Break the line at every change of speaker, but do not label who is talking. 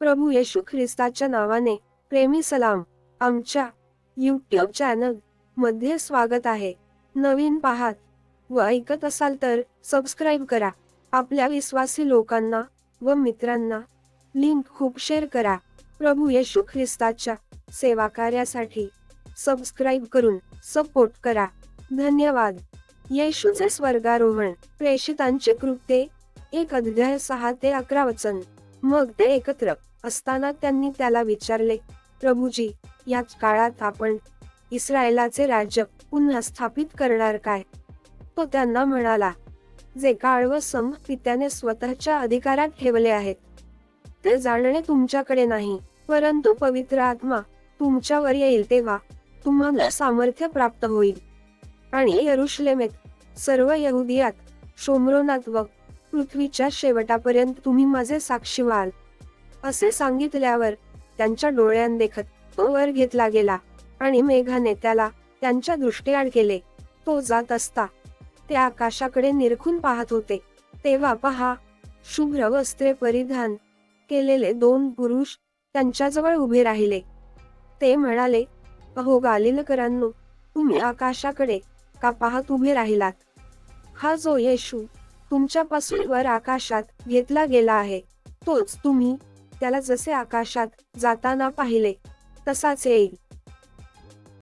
प्रभू येशू ख्रिस्ताच्या नावाने प्रेमी सलाम आमच्या यूट्यूब चॅनलमध्ये स्वागत आहे. नवीन पाहात व ऐकत असाल तर सबस्क्राईब करा. आपल्या विश्वासी लोकांना व मित्रांना लिंक खूप शेअर करा. प्रभू येशू ख्रिस्ताच्या सेवा कार्यासाठी सबस्क्राईब करून सपोर्ट करा. धन्यवाद. येशूचे स्वर्गारोहण प्रेषितांचे कृत्ये एक अध्याय सहा ते अकरा वचन. मग ते एकत्र असताना त्यांनी त्याला विचारले प्रभूजी याच काळात आपण इस्रायलाचे राज्य पुन्हा स्थापित करणार काय? तो त्यांना म्हणाला जे काळ व सम पित्याने स्वतःच्या अधिकारात ठेवले आहेत ते जाणणे तुमच्याकडे नाही परंतु पवित्र आत्मा तुमच्यावर येईल तेव्हा तुम्हाला सामर्थ्य प्राप्त होईल. आणि यरुश्लेमेत सर्व यहुदियात शोमरोनात व पृथ्वीच्या शेवटापर्यंत तुम्ही माझे साक्षी व्हाल. असे सांगितल्यावर त्यांच्या डोळ्यांदेखत तो वर घेतला गेला आणि मेघाने त्याला त्यांच्या दृष्टीआड केले. तो जात असता ते आकाशाकडे निरखून पाहत होते. तेव्हा पहा शुभ्र वस्त्रे परिधान केलेले दोन पुरुष त्यांच्याजवळ उभे राहिले. ते म्हणाले अहो गालिलकरांनो तुम्ही आकाशाकडे का पाहत उभे राहिलात? हा जो येशू तुमच्यापासून वर आकाशात घेतला गेला आहे. तोच तुम्ही त्याला जसे आकाशात जाताना पाहिले तसाच येईल.